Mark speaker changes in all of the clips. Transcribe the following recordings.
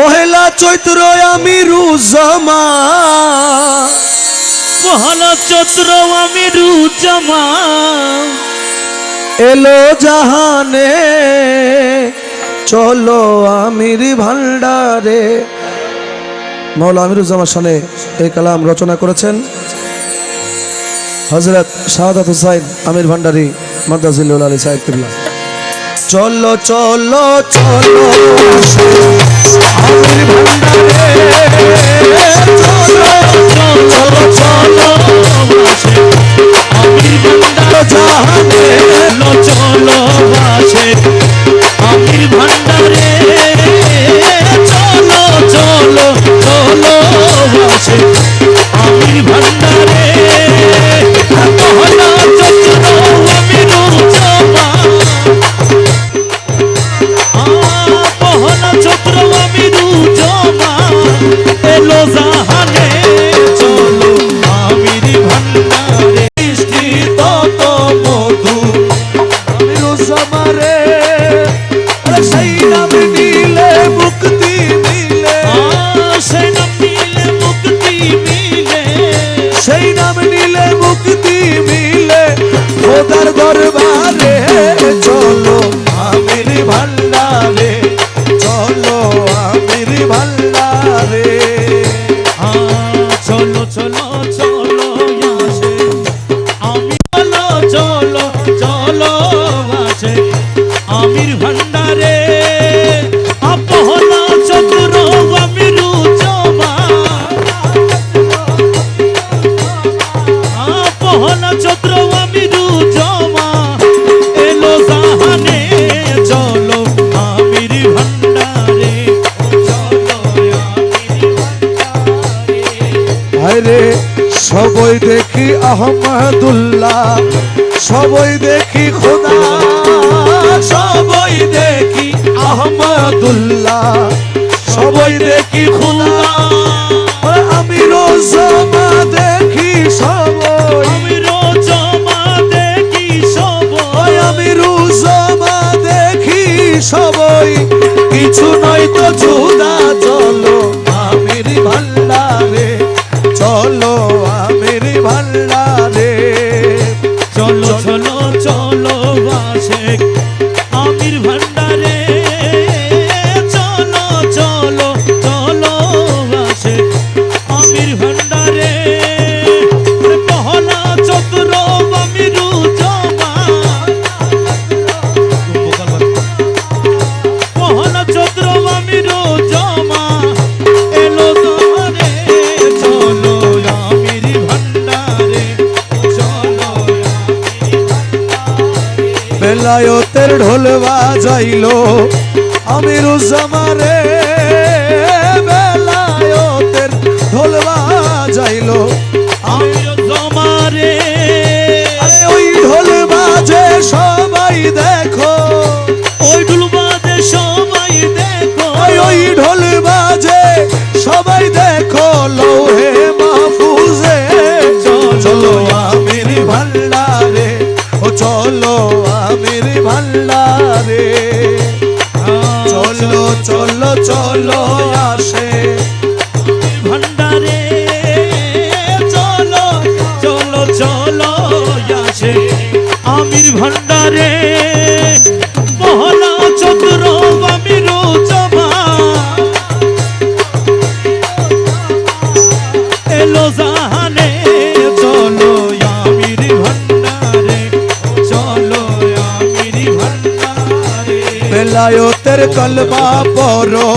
Speaker 1: পহেলা চৈত্র আমি রুজমা
Speaker 2: পহলা চৈত্র আমি রুজমা
Speaker 1: এলো জাহানে চলো আমির ভান্ডারে। মৌলা আমিরুজ্জামান শানে এই কালাম রচনা করেছেন হজরত শাহাদাত হুসাইন আমির ভান্ডারি মাদ্রাজিল্লুল আলী সাহেব চলো চলো চলো আমির ভান্ডারে চলো চলো চলো সবই দেখি আহমদুল্লাহ, সবই দেখি খোদা, সবই দেখি আহমদুল্লাহ, সবই দেখি খোদা। আমি রোজমা দেখি সবই।
Speaker 2: আমি রোজমা দেখি সব
Speaker 1: আমি রোজমা দেখি সবই। কিছু নয় তো চলো চলো
Speaker 2: চলো বাসে। ভান্ডারে
Speaker 1: ঢোল বাজাইলো। আমির জামারে বেলায়তের ঢোল বাজাইলো।
Speaker 2: আমির জমারে
Speaker 1: আরে ওই ঢোল বাজে সবাই দেখো।
Speaker 2: ওই ডুলবাদে সবাই দেখো।
Speaker 1: ওই ওই ঢোল বাজে সবাই দেখো। লৌহে মাহফুজে চলো আমির ভান্ডারে ও চলো আমির ভাল্লারে। চলো চলো চলো আসে।
Speaker 2: ভান্ডারে চলো চলো চলো আসে। আমির ভান্ডারে
Speaker 1: বেলায়তের কলমা পড়ো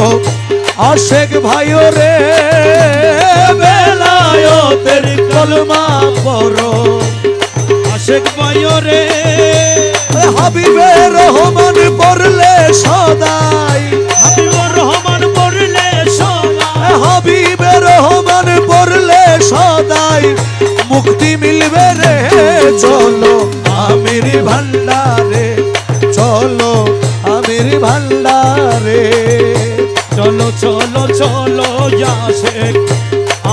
Speaker 1: আশেক ভাইও রে বেলায়তের কলমা পড়ো
Speaker 2: আশেক বায়রে
Speaker 1: হাবিবে রহমান পড়লে সদাই।
Speaker 2: হাবিবুর রহমান পড়লে সবাই
Speaker 1: হাবিবে রহমান পড়লে সদাই। মুক্তি মিলবে রে চলো আমির ভান্ডারে। চলো আমির ভান্ডারে।
Speaker 2: চলো চলো চলো আশেক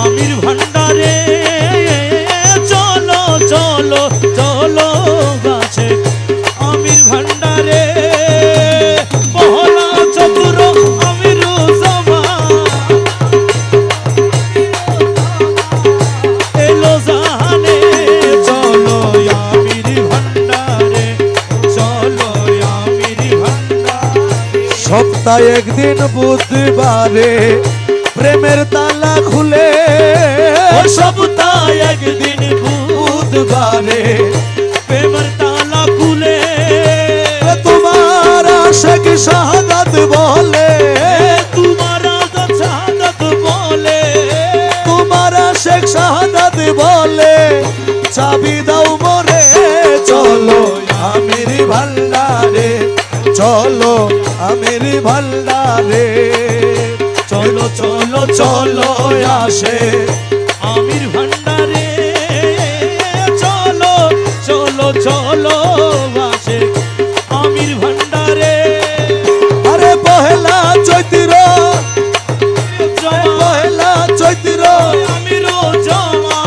Speaker 2: আমির ভান্ডারে। চলো চলো চলো
Speaker 1: সপ্তাহে একদিন বুধবারে প্রেমের তালা খুলে।
Speaker 2: সব সপ্তাহে একদিন
Speaker 1: বুধবারে
Speaker 2: প্রেমের তালা খুলে।
Speaker 1: তোমার আশেক শাহাদাত বলে?
Speaker 2: তোমার সাদত বলে।
Speaker 1: তোমার আশেক শাহাদাত বলে? চাবি দাও মরে চলো আমির ভান্ডারে চলো আমির ভান্ডারে।
Speaker 2: চলো চলো
Speaker 1: চলো আসে
Speaker 2: আমির ভান্ডারে। চলো চলো চলো আসে আমির ভান্ডারে।
Speaker 1: আরে পহেলা চৈতির পহেলা চৈতির।
Speaker 2: আমিরও জমা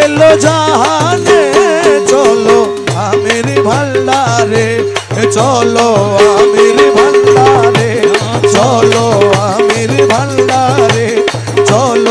Speaker 1: এলো জাহানে চলো আমির ভান্ডারে চলো আমির ভান্ডারে চলো